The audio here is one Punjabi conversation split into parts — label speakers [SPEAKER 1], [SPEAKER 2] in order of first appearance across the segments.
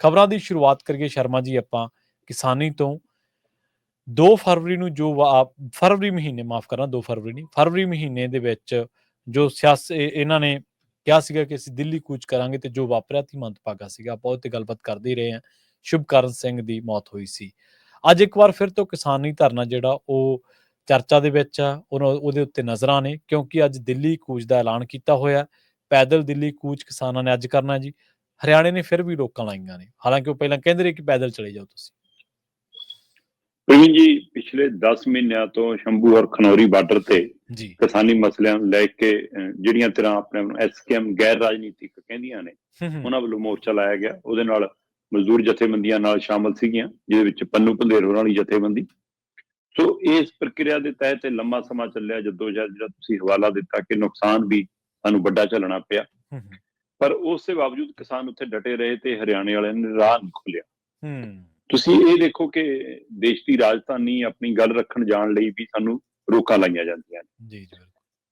[SPEAKER 1] ਖਬਰਾਂ ਦੀ ਸ਼ੁਰੂਆਤ ਕਰੀਏ ਸ਼ਰਮਾ ਜੀ ਆਪਾਂ ਕਿਸਾਨੀ ਤੋਂ। 2 ਫਰਵਰੀ ਨੂੰ ਜੋ ਫਰਵਰੀ ਮਹੀਨੇ, ਮਾਫ ਕਰਨਾ 2 ਫਰਵਰੀ ਨਹੀਂ, ਫਰਵਰੀ ਮਹੀਨੇ ਦੇ ਵਿੱਚ ਜੋ ਸਿਆਸ ਇਹਨਾਂ ਨੇ ਕਿਹਾ ਸੀਗਾ ਕਿ ਅਸੀਂ ਦਿੱਲੀ ਕੂਚ ਕਰਾਂਗੇ ਤੇ ਜੋ ਵਾਪਰਿਆ ਤੀ ਮੰਦਭਾਗਾ ਸੀਗਾ। ਆਪਾਂ ਉਹ ਤੇ ਗੱਲਬਾਤ ਕਰਦੇ ਹੀ ਰਹੇ ਹਾਂ। ਸ਼ੁਭਕਰਨ ਸਿੰਘ ਦੀ ਮੌਤ ਹੋਈ ਸੀ। ਅੱਜ ਇੱਕ ਵਾਰ ਫਿਰ ਤੋਂ ਕਿਸਾਨੀ ਧਰਨਾ ਜਿਹੜਾ ਉਹ ਚਰਚਾ ਦੇ ਵਿੱਚ ਆ। ਉਹਦੇ ਉੱਤੇ ਨਜ਼ਰਾਂ ਨੇ, ਕਿਉਂਕਿ ਅੱਜ ਦਿੱਲੀ ਕੂਚ ਦਾ ਐਲਾਨ ਕੀਤਾ ਹੋਇਆ। ਪੈਦਲ ਦਿੱਲੀ ਕੂਚ ਕਿਸਾਨਾਂ ਨੇ ਅੱਜ ਕਰਨਾ ਜੀ। ਹਰਿਆਣੇ ਨੇ ਫਿਰ ਵੀ ਰੋਕਾਂ ਲਾਈਆਂ ਨੇ। ਹਾਲਾਂਕਿ ਉਹ ਪਹਿਲਾਂ ਕਹਿੰਦੇ ਰਹੇ ਕਿ ਪੈਦਲ ਚਲੇ ਜਾਓ ਤੁਸੀਂ।
[SPEAKER 2] ਪ੍ਰਵੀਨ ਜੀ ਪਿਛਲੇ 10 ਮਹੀਨਿਆਂ ਤੋਂ ਸ਼ੰਭੂ ਔਰ ਖਨੌਰੀ ਬਾਰਡਰ ਤੇ ਕਿਸਾਨੀ ਮਸਲਿਆਂ ਨੂੰ ਲੈ ਕੇ ਜਿਹੜੀਆਂ ਤਰ੍ਹਾਂ ਆਪਣੇ ਨੂੰ ਐਸਕੇਐਮ ਗੈਰ ਰਾਜਨੀਤਿਕ ਕਹਿੰਦੀਆਂ ਨੇ ਉਹਨਾਂ ਵੱਲੋਂ ਮੋਰਚਾ ਲਾਇਆ ਗਿਆ। ਉਹਦੇ ਨਾਲ ਮਜ਼ਦੂਰ ਜਥੇਬੰਦੀਆਂ ਨਾਲ ਸ਼ਾਮਲ ਸੀਗੀਆਂ ਜਿਹਦੇ ਵਿੱਚ ਪੰਨੂ ਪੰਧੇਰ ਹੋਰਾਂ ਵਾਲੀ ਜਥੇਬੰਦੀ। ਸੋ ਇਸ ਪ੍ਰਕਿਰਿਆ ਦੇ ਤਹਿਤ ਇਹ ਲੰਮਾ ਸਮਾਂ ਚੱਲਿਆ ਜਦੋਂ ਜਿਹੜਾ ਤੁਸੀਂ ਹਵਾਲਾ ਦਿੱਤਾ ਕਿ ਨੁਕਸਾਨ ਵੀ ਸਾਨੂੰ ਵੱਡਾ ਝੱਲਣਾ ਪਿਆ। ਪਰ ਉਸ ਦੇ ਬਾਵਜੂਦ ਕਿਸਾਨ ਉੱਥੇ ਡਟੇ ਰਹੇ ਤੇ ਹਰਿਆਣੇ ਵਾਲਿਆਂ ਨੇ ਰਾਹ ਨਹੀਂ ਖੋਲਿਆ
[SPEAKER 1] ਹੂੰ।
[SPEAKER 2] ਤੁਸੀਂ ਇਹ ਦੇਖੋ ਕਿ ਦੇਸ਼ ਦੀ ਰਾਜਧਾਨੀ ਆਪਣੀ ਗੱਲ ਰੱਖਣ ਜਾਣ ਲਈ ਵੀ ਸਾਨੂੰ ਰੋਕਾਂ ਲਾਈਆਂ ਜਾਂਦੀਆਂ ਨੇ।
[SPEAKER 1] ਜੀ ਜੀ।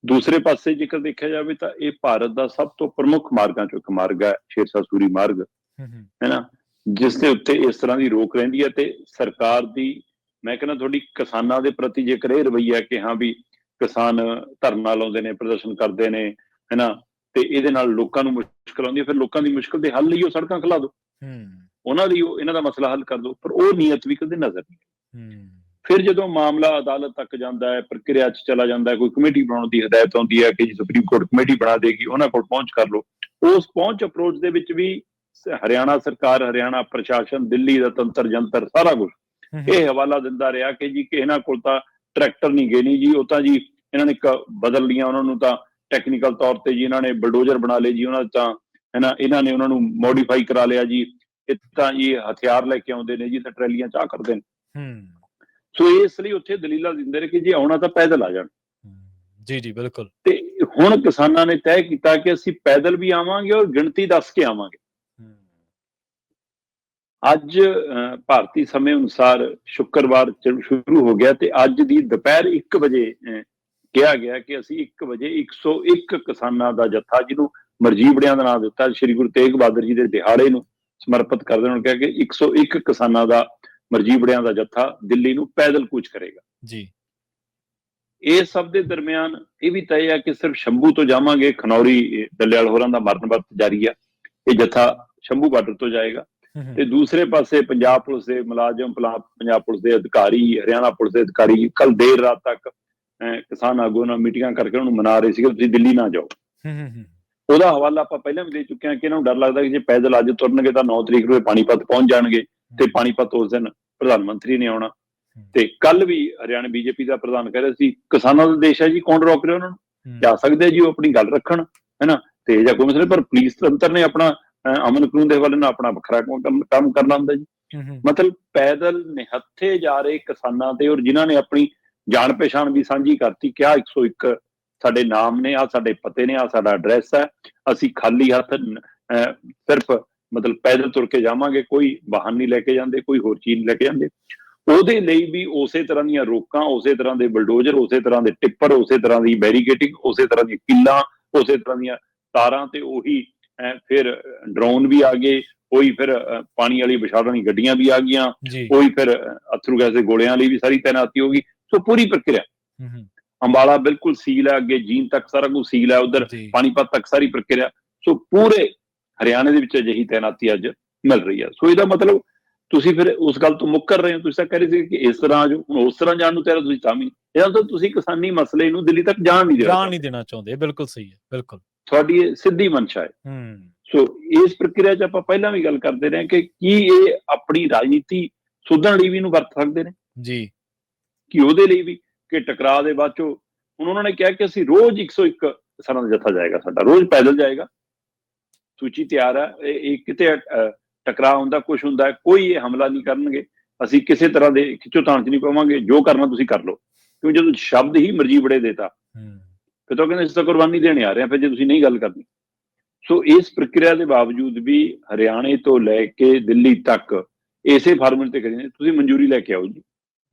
[SPEAKER 2] ਦੂਸਰੇ ਪਾਸੇ ਜੇਕਰ ਦੇਖਿਆ ਜਾਵੇ ਤਾਂ ਇਹ ਭਾਰਤ ਦਾ ਸਭ ਤੋਂ ਪ੍ਰਮੁੱਖ ਮਾਰਗਾਂ ਚੋਂ ਇੱਕ ਮਾਰਗ ਹੈ ਸ਼ੇਰਸ਼ਾਹ ਸੂਰੀ ਮਾਰਗ।
[SPEAKER 1] ਹੂੰ ਹੂੰ।
[SPEAKER 2] ਹੈ ਨਾ? ਜਿਸ ਦੇ ਉੱਤੇ ਇਸ ਤਰ੍ਹਾਂ ਦੀ ਰੋਕ ਰਹਿੰਦੀ ਹੈ ਤੇ ਸਰਕਾਰ ਦੀ ਮੈਂ ਕਹਿੰਦਾ ਤੁਹਾਡੀ ਕਿਸਾਨਾਂ ਦੇ ਪ੍ਰਤੀ ਜੇਕਰ ਇਹ ਰਵੱਈਆ ਕਿ ਹਾਂ ਵੀ ਕਿਸਾਨ ਧਰਨਾ ਲਾਉਂਦੇ ਨੇ ਪ੍ਰਦਰਸ਼ਨ ਕਰਦੇ ਨੇ ਹੈ ਨਾ? ਤੇ ਇਹਦੇ ਨਾਲ ਲੋਕਾਂ ਨੂੰ ਮੁਸ਼ਕਲ ਆਉਂਦੀ ਹੈ ਫਿਰ ਲੋਕਾਂ ਦੀ ਮੁਸ਼ਕਲ ਦੇ ਹੱਲ ਲਈ ਉਹ ਸੜਕਾਂ ਖਲਾ ਦਿਓ।
[SPEAKER 1] ਹੂੰ।
[SPEAKER 2] ਉਹਨਾਂ ਦੀ ਇਹਨਾਂ ਦਾ ਮਸਲਾ ਹੱਲ ਕਰ ਦਿਓ ਪਰ ਉਹ ਨੀਅਤ ਵੀ ਕਦੇ ਨਜ਼ਰ ਨਹੀਂ
[SPEAKER 1] ਹੂੰ।
[SPEAKER 2] ਫਿਰ ਜਦੋਂ ਮਾਮਲਾ ਅਦਾਲਤ ਤੱਕ ਜਾਂਦਾ ਹੈ ਪ੍ਰਕਿਰਿਆ 'ਚ ਚਲਾ ਜਾਂਦਾ ਹੈ ਕੋਈ ਕਮੇਟੀ ਬਣਾਉਣ ਦੀ ਹਦਾਇਤ ਆਉਂਦੀ ਹੈ ਕਿ ਜੀ ਸੁਪਰੀਮ ਕੋਰਟ ਕਮੇਟੀ ਬਣਾ ਦੇਗੀ ਉਹਨਾਂ ਕੋਲ ਪਹੁੰਚ ਕਰ ਲਓ। ਉਸ ਪਹੁੰਚ ਅਪਰੋਚ ਦੇ ਵਿੱਚ ਵੀ ਹਰਿਆਣਾ ਸਰਕਾਰ ਹਰਿਆਣਾ ਪ੍ਰਸ਼ਾਸਨ ਦਿੱਲੀ ਦਾ ਤੰਤਰ ਜੰਤਰ ਸਾਰਾ ਕੁਝ ਇਹ ਹਵਾਲਾ ਦਿੰਦਾ ਰਿਹਾ ਕਿ ਜੀ ਕਿ ਇਹਨਾਂ ਕੋਲ ਤਾਂ ਟਰੈਕਟਰ ਨਹੀਂ ਗਏ ਨਹੀਂ ਜੀ ਉਹ ਤਾਂ ਜੀ ਇਹਨਾਂ ਨੇ ਬਦਲ ਲੀਆਂ ਉਹਨਾਂ ਨੂੰ ਤਾਂ ਟੈਕਨੀਕਲ ਤੌਰ ਤੇ ਜੀ ਇਹਨਾਂ ਨੇ ਬਲਡੋਜ਼ਰ ਬਣਾ ਲਏ ਜੀ ਉਹਨਾਂ ਤਾਂ ਹੈ ਨਾ ਇਹਨਾਂ ਨੇ ਉਹਨਾਂ ਨੂੰ ਮੋਡੀਫਾਈ ਕਰਾ ਲਿਆ ਜੀ। ਇਹ ਤਾਂ ਇਹ ਹਥਿਆਰ ਲੈ ਕੇ ਆਉਂਦੇ ਨੇ ਜੀ ਤੇ ਟਰੈਲੀਆਂ ਚਾਹ ਕਰਦੇ ਨੇ।
[SPEAKER 1] ਹੂੰ।
[SPEAKER 2] ਸੋ ਇਸ ਲਈ ਉੱਥੇ ਦਲੀਲਾਂ ਦਿੰਦੇ ਨੇ ਕਿ ਜੇ ਆਉਣਾ ਤਾਂ ਪੈਦਲ ਆ ਜਾਣ।
[SPEAKER 1] ਜੀ ਜੀ ਬਿਲਕੁਲ।
[SPEAKER 2] ਤੇ ਹੁਣ ਕਿਸਾਨਾਂ ਨੇ ਤੈਅ ਕੀਤਾ ਕਿ ਅਸੀਂ ਪੈਦਲ ਵੀ ਆਵਾਂਗੇ ਔਰ ਗਿਣਤੀ ਦੱਸ ਕੇ ਆਵਾਂਗੇ। ਅੱਜ ਭਾਰਤੀ ਸਮੇਂ ਅਨੁਸਾਰ ਸ਼ੁੱਕਰਵਾਰ ਚ ਸ਼ੁਰੂ ਹੋ ਗਿਆ ਤੇ ਅੱਜ ਦੀ ਦੁਪਹਿਰ 1 ਵਜੇ ਕਿਹਾ ਗਿਆ ਕਿ ਅਸੀਂ 1 ਵਜੇ 101 ਕਿਸਾਨਾਂ ਦਾ ਜੱਥਾ ਜਿਹਨੂੰ ਮਰਜੀਬੜਿਆਂ ਦਾ ਨਾਮ ਦਿੱਤਾ ਸ਼੍ਰੀ ਗੁਰੂ ਤੇਗ ਬਹਾਦਰ ਜੀ ਦੇ ਦਿਹਾੜੇ ਨੂੰ ਸਮਰਪਿਤ ਕਰਦੇ ਉਹਨਾਂ ਕਿਹਾ ਕਿ 101 ਕਿਸਾਨਾਂ ਦਾ ਮਰਜੀਬੜਿਆਂ ਦਾ ਜੱਥਾ ਦਿੱਲੀ ਨੂੰ ਪੈਦਲ ਕੂਚ ਕਰੇਗਾ।
[SPEAKER 1] ਜੀ।
[SPEAKER 2] ਇਸ ਸਭ ਦੇ ਦਰਮਿਆਨ ਇਹ ਵੀ ਤੈਅ ਹੈ ਕਿ ਸਿਰਫ ਸ਼ੰਭੂ ਤੋਂ ਜਾਵਾਂਗੇ ਖਨੌਰੀ ਦਲਿਆਲ ਹੋਰਾਂ ਦਾ ਮਰਨ ਵਰਤ ਜਾਰੀ ਆ ਇਹ ਜਥਾ ਸ਼ੰਭੂ ਬਾਰਡਰ ਤੋਂ ਜਾਏਗਾ। ਤੇ ਦੂਸਰੇ ਪਾਸੇ ਪੰਜਾਬ ਪੁਲਿਸ ਦੇ ਮੁਲਾਜ਼ਮ ਪੰਜਾਬ ਪੁਲਿਸ ਦੇ ਅਧਿਕਾਰੀ ਹਰਿਆਣਾ ਪੁਲਿਸ ਦੇ ਅਧਿਕਾਰੀ ਕੱਲ ਦੇਰ ਰਾਤ ਤੱਕ ਕਿਸਾਨ ਆਗੂ ਨਾਲ ਮੀਟਿੰਗਾਂ ਕਰਕੇ ਉਹਨੂੰ ਮਨਾ ਰਹੇ ਸੀ ਕਿ ਤੁਸੀਂ ਦਿੱਲੀ ਨਾ ਜਾਓ।
[SPEAKER 1] ਹੂੰ ਹੂੰ, ਹੂੰ।
[SPEAKER 2] ਉਹਦਾ ਹਵਾਲਾ ਆਪਾਂ ਪਹਿਲਾਂ ਵੀ ਦੇ ਚੁੱਕੇ ਹਾਂ ਕਿ ਇਹਨਾਂ ਨੂੰ ਡਰ ਲੱਗਦਾ ਕਿ ਜੇ ਪੈਦਲ ਅੱਜ ਤੁਰਨਗੇ ਤਾਂ 9 ਤਰੀਕ ਨੂੰ ਪਾਣੀਪਤ ਪਹੁੰਚ ਜਾਣਗੇ ਤੇ ਪਾਣੀਪਤ ਉਸ ਦਿਨ ਪ੍ਰਧਾਨ ਮੰਤਰੀ ਨੇ ਆਉਣਾ। ਤੇ ਕੱਲ ਵੀ ਹਰਿਆਣਾ ਬੀਜੇਪੀ ਦਾ ਪ੍ਰਧਾਨ ਕਹਿ ਰਿਹਾ ਸੀ ਕਿਸਾਨਾਂ ਦਾ ਦੇਸ਼ ਹੈ ਜੀ ਕੌਣ ਰੋਕ ਰਿਹਾ ਉਹਨਾਂ ਨੂੰ? ਜਾ ਸਕਦੇ ਜੀ ਉਹ ਆਪਣੀ ਗੱਲ ਰੱਖਣ ਹੈਨਾ? ਤੇ ਜਾਂ ਕੋਈ ਮਸਲੇ ਪਰ ਪੁਲਿਸ ਤੰਤਰ ਨੇ ਆਪਣਾ ਅਮਨ ਕਾਨੂੰਨ ਦੇ ਹਵਾਲੇ ਨਾਲ ਆਪਣਾ ਵੱਖਰਾ ਕੰਮ ਕਰਨਾ ਹੁੰਦਾ ਜੀ। ਮਤਲਬ ਪੈਦਲ ਨਿਹੱਥੇ ਜਾ ਰਹੇ ਕਿਸਾਨਾਂ ਤੇ ਔਰ ਜਿਨ੍ਹਾਂ ਨੇ ਆਪਣੀ ਜਾਣ ਪਛਾਣ ਵੀ ਸਾਂਝੀ ਕਰਤੀ ਕਿ ਆਹ 101 ਸਾਡੇ ਨਾਮ ਨੇ ਆ ਸਾਡੇ ਪਤੇ ਨੇ ਆ ਸਾਡਾ ਐਡਰੈਸ ਹੈ ਅਸੀਂ ਖਾਲੀ ਹੱਥ ਸਿਰਫ ਮਤਲਬ ਪੈਦਲ ਤੁਰ ਕੇ ਜਾਵਾਂਗੇ ਕੋਈ ਵਾਹਨ ਨਹੀਂ ਲੈ ਕੇ ਜਾਂਦੇ ਕੋਈ ਹੋਰ ਚੀਜ਼ ਲੈ ਕੇ ਜਾਂਦੇ। ਉਹਦੇ ਲਈ ਵੀ ਉਸੇ ਤਰ੍ਹਾਂ ਦੀਆਂ ਰੋਕਾਂ ਉਸੇ ਤਰ੍ਹਾਂ ਦੇ ਬਲਡੋਜ਼ਰ ਉਸੇ ਤਰ੍ਹਾਂ ਦੇ ਟਿੱਪਰ ਉਸੇ ਤਰ੍ਹਾਂ ਦੀ ਬੈਰੀਕੇਟਿੰਗ ਉਸੇ ਤਰ੍ਹਾਂ ਦੀਆਂ ਕਿੱਲਾਂ ਉਸੇ ਤਰ੍ਹਾਂ ਦੀਆਂ ਤਾਰਾਂ ਤੇ ਉਹੀ ਫਿਰ ਡਰੋਨ ਵੀ ਆ ਗਏ ਉਹੀ ਫਿਰ ਪਾਣੀ ਵਾਲੀ ਵਿਸ਼ਾਲ ਵਾਲੀ ਗੱਡੀਆਂ ਵੀ ਆ ਗਈਆਂ ਉਹੀ ਫਿਰ ਅਥਰੂ ਗੈਸ ਦੇ ਗੋਲਿਆਂ ਲਈ ਵੀ ਸਾਰੀ ਤੈਨਾਤੀ ਹੋ ਗਈ। ਸੋ ਪੂਰੀ ਪ੍ਰਕਿਰਿਆ।
[SPEAKER 1] ਹੂੰ
[SPEAKER 2] ਅੰਬਾਲਾ ਬਿਲਕੁਲ ਸੀਲ ਹੈ ਅੱਗੇ ਜੀਨ ਤੱਕ ਸਾਰਾ ਕੁਝ ਸੀਲ ਹੈ ਉਧਰ ਪਾਣੀਪਤ ਤੱਕ ਸਾਰੀ ਪ੍ਰਕਿਰਿਆ। ਸੋ ਪੂਰੇ ਹਰਿਆਣੇ ਦੇ ਵਿੱਚ ਅਜਿਹੀ ਤੈਨਾਤੀ ਅੱਜ ਮਿਲ ਰਹੀ ਹੈ। ਸੋ ਇਹਦਾ ਮਤਲਬ ਤੁਸੀਂ ਫਿਰ ਉਸ ਗੱਲ ਤੋਂ ਮੁੱਕਰ ਰਹੇ ਹੋ। ਤੁਸੀਂ ਤਾਂ ਕਹਿ ਰਹੇ ਸੀ ਕਿ ਇਸ ਤਰ੍ਹਾਂ ਜੋ ਹੁਣ ਉਸ ਤਰ੍ਹਾਂ ਜਾਣ ਨੂੰ ਤਿਆਰ ਹੋ, ਤੁਸੀਂ ਤਾਂ ਵੀ। ਨਹੀਂ। ਇਹਦਾ ਮਤਲਬ ਤੁਸੀਂ ਕਿਸਾਨੀ ਮਸਲੇ ਨੂੰ ਦਿੱਲੀ ਤੱਕ ਜਾਣ ਨਹੀਂ ਦੇ
[SPEAKER 1] ਜਾਣ ਨਹੀਂ ਦੇਣਾ ਚਾਹੁੰਦੇ। ਬਿਲਕੁਲ ਸਹੀ ਹੈ ਬਿਲਕੁਲ।
[SPEAKER 2] ਤੁਹਾਡੀ ਇਹ ਸਿੱਧੀ ਮਨਸ਼ਾ ਹੈ।
[SPEAKER 1] ਹੂੰ।
[SPEAKER 2] ਸੋ ਇਸ ਪ੍ਰਕਿਰਿਆ 'ਚ ਆਪਾਂ ਪਹਿਲਾਂ ਵੀ ਗੱਲ ਕਰਦੇ ਰਹੇ ਕਿ ਕੀ ਇਹ ਆਪਣੀ ਰਾਜਨੀਤੀ ਸੁਧਰਨ ਲਈ ਵੀ ਇਹਨੂੰ ਵਰਤ ਸਕਦੇ ਨੇ।
[SPEAKER 1] ਜੀ।
[SPEAKER 2] ਕਿ ਉਹਦੇ ਲਈ ਵੀ ਕਿ ਟਕਰਾਅ ਦੇ ਬਾਅਦ ਚੋਂ ਹੁਣ ਉਹਨਾਂ ਨੇ ਕਿਹਾ ਕਿ ਅਸੀਂ ਰੋਜ਼ 101 ਕਿਸਾਨਾਂ ਦਾ ਜੱਥਾ ਜਾਏਗਾ ਸਾਡਾ ਰੋਜ਼ ਪੈਦਲ ਜਾਏਗਾ। ਸੂਚੀ ਤਿਆਰ ਹੈ ਇਹ ਕਿਤੇ ਟਕਰਾਅ ਹੁੰਦਾ ਕੁਝ ਹੁੰਦਾ ਕੋਈ ਇਹ ਹਮਲਾ ਨਹੀਂ ਕਰਨਗੇ। ਅਸੀਂ ਕਿਸੇ ਤਰ੍ਹਾਂ ਦੇ ਖਿੱਚੋਤਾਣ 'ਚ ਨਹੀਂ ਪਵਾਂਗੇ ਜੋ ਕਰਨਾ ਤੁਸੀਂ ਕਰ ਲਓ। ਕਿਉਂ ਜਦੋਂ ਸ਼ਬਦ ਹੀ ਮਰਜ਼ੀ ਬੜੇ ਦੇਤਾ ਫਿਰ ਤਾਂ ਕਹਿੰਦੇ ਅਸੀਂ ਤਾਂ ਕੁਰਬਾਨੀ ਦੇਣੇ ਆ ਰਹੇ ਹਾਂ ਫਿਰ ਜੇ ਤੁਸੀਂ ਨਹੀਂ ਗੱਲ ਕਰਨੀ। ਸੋ ਇਸ ਪ੍ਰਕਿਰਿਆ ਦੇ ਬਾਵਜੂਦ ਵੀ ਹਰਿਆਣੇ ਤੋਂ ਲੈ ਕੇ ਦਿੱਲੀ ਤੱਕ ਇਸੇ ਫਾਰਮੂਲੇ ਤੇ ਕਰੀ ਜਾਂਦੇ ਤੁਸੀਂ ਮਨਜ਼ੂਰੀ ਲੈ ਕੇ ਆਓ ਜੀ।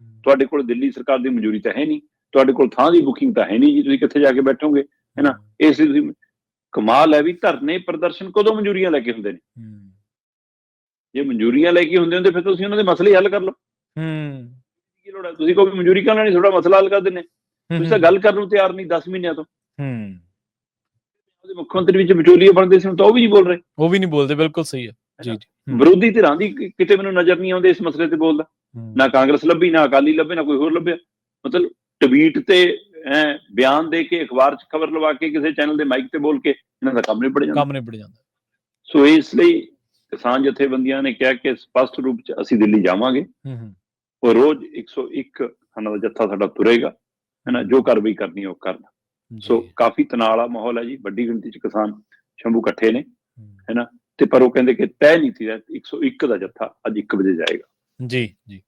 [SPEAKER 2] ਤੁਹਾਡੇ ਕੋਲ ਦਿੱਲੀ ਸਰਕਾਰ ਦੀ ਮਨਜ਼ੂਰੀ ਤਾਂ ਹੈ ਨਹੀਂ। ਤੁਹਾਡੇ ਕੋਲ ਥਾਂ ਦੀ ਬੁਕਿੰਗ ਤਾਂ ਹੈ ਨਹੀਂ ਜੀ। ਤੁਸੀਂ ਕਿੱਥੇ ਜਾ ਕੇ ਬੈਠੋਗੇ? ਹੈ ਨਾ? ਇਸ ਲਈ ਤੁਸੀਂ ਕਮਾਲ ਹੈ ਵੀ ਧਰਨੇ ਪ੍ਰਦਰਸ਼ਨ ਕਦੋਂ ਮਨਜ਼ੂਰੀਆਂ ਲੈ ਕੇ ਹੁੰਦੇ ਨੇ? ਜੇ ਮਨਜ਼ੂਰੀਆਂ ਲੈ ਕੇ ਹੁੰਦੇ ਹੁੰਦੇ ਫਿਰ ਤੁਸੀਂ ਉਹਨਾਂ ਦੇ ਮਸਲੇ ਹੱਲ ਕਰ ਲਓ।
[SPEAKER 1] ਹੂੰ।
[SPEAKER 2] ਕੀ ਲੋੜ ਹੈ? ਤੁਸੀਂ ਕੋਈ ਮਨਜ਼ੂਰੀ ਕਿਉਂ ਲੈਣੀ ਤੁਹਾਡਾ ਮਸਲਾ ਹੱਲ ਕਰ ਦਿੰਨੇ ਤੁਸੀਂ ਤਾਂ ਗੱਲ ਕਰਨ ਨੂੰ ਤਿਆਰ ਨਹੀਂ 10 ਮਹੀਨਿਆਂ ਤੋਂ।
[SPEAKER 1] ਹੂੰ।
[SPEAKER 2] ਉਹਦੇ ਮੁੱਖ ਮੰਤਰੀ ਵਿੱਚ ਵਿਚੋਲੀਏ ਬਣਦੇ ਸੀ ਤਾਂ ਉਹ ਵੀ ਨਹੀਂ ਬੋਲ ਰਹੇ।
[SPEAKER 1] ਉਹ ਵੀ ਨਹੀਂ ਬੋਲਦੇ ਬਿਲਕੁਲ ਸਹੀ ਹੈ। ਜੀ।
[SPEAKER 2] ਵਿਰੋਧੀ ਧਿਰਾਂ ਦੀ ਕਿਤੇ ਮੈਨੂੰ ਨਜ਼ਰ ਨਹੀਂ ਆਉਂਦੇ ਇਸ ਮਸਲੇ ਤੇ ਬੋਲਦਾ। ਨਾ ਕਾਂਗਰਸ ਲੱਭੀ ਨਾ ਅਕਾਲੀ ਲੱਭੇ ਨਾ ਕੋਈ ਹੋਰ ਲੱਭਿਆ। ਮਤਲਬ ਟਵੀਟ ਤੇ ਐਂ ਬਿਆਨ ਦੇ ਕੇ ਅਖਬਾਰ 'ਚ ਖਬਰ ਲਵਾ ਕੇ ਕਿਸੇ ਚੈਨਲ ਦੇ ਮਾਈਕ ਤੇ ਬੋਲ ਕੇ ਇਹਨਾਂ ਦਾ ਕੰਮ ਨਹੀਂ ਪੜ ਜਾਂਦਾ।
[SPEAKER 1] ਕੰਮ ਨਿਬੜ ਜਾਂਦਾ।
[SPEAKER 2] ਸੋ ਇਸ ਲਈ ਕਿਸਾਨ ਜਥੇਬੰਦੀਆਂ ਨੇ ਕਿਹਾ ਕਿ ਸਪਸ਼ਟ ਰੂਪ 'ਚ ਅਸੀਂ ਦਿੱਲੀ ਜਾਵਾਂਗੇ।
[SPEAKER 1] ਹੂੰ ਹੂੰ।
[SPEAKER 2] ਉਹ ਰੋਜ਼ 101 ਖਾਨਾ ਦਾ ਜੱਥਾ ਸਾਡਾ ਤੁਰੇਗਾ ਹੈ ਨਾ ਜੋ ਕਾਰਵਾਈ ਕਰਨੀ ਉਹ ਕਰਨਾ। ਸੋ। ਕਾਫੀ ਤਣਾਅ ਵਾਲਾ ਮਾਹੌਲ ਹੈ ਜੀ ਵੱਡੀ ਗਿਣਤੀ 'ਚ ਕਿਸਾਨ ਸ਼ੰਭੂ ਇਕੱਠੇ ਨੇ
[SPEAKER 1] ਹੂੰ।
[SPEAKER 2] ਤੇ ਪਰ ਉਹ ਕਹਿੰਦੇ ਕਿ ਤੈਅ ਨਹੀਂ ਸੀ 101 ਦਾ ਜੱਥਾ ਅੱਜ 1 ਵਜੇ ਜਾਏਗਾ।
[SPEAKER 1] ਜੀ ਜੀ।